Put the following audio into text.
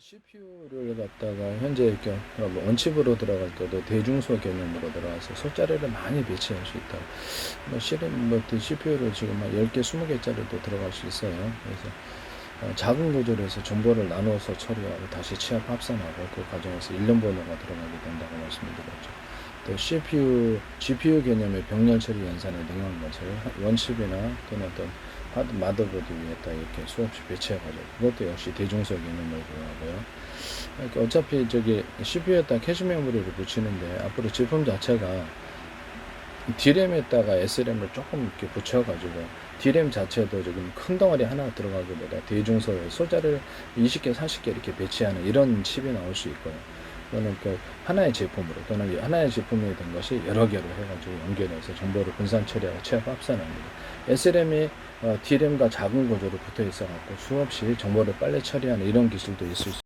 CPU를 갖다가 현재 이렇게 뭐 원칩으로 들어갈 때도 대중소 개념으로 들어가서 숫자리를 많이 배치할 수 있다. 뭐 실은 뭐 CPU를 지금 한 10개, 20개짜리도 들어갈 수 있어요. 그래서 어, 작은 구조에서 정보를 나누어서 처리하고 다시 취합 합산하고 그 과정에서 일련 번호가 들어가게 된다고 말씀드렸죠. 또 CPU, GPU 개념의 병렬 처리 연산에 능한 것을 원칩이나 또는 어떤 마더보드 위에다 이렇게 수없이 배치해가지고 그것도 역시 대중소 개념을. 그러니까 어차피 저기 CPU에다 캐시 메모리를 붙이는데 앞으로 제품 자체가 D램에다가 SRAM을 조금 이렇게 붙여가지고 D램 자체도 지금 큰 덩어리 하나 들어가기보다 대중소에 소자를 20개, 40개 이렇게 배치하는 이런 칩이 나올 수 있고요. 또는 그 하나의 제품으로 또는 하나의 제품이 된 것이 여러 개로 해가지고 연결해서 정보를 분산 처리하고 취합 합산합니다. SRAM이 어, D램과 작은 구조로 붙어 있어갖고 수없이 정보를 빨리 처리하는 이런 기술도 있을 수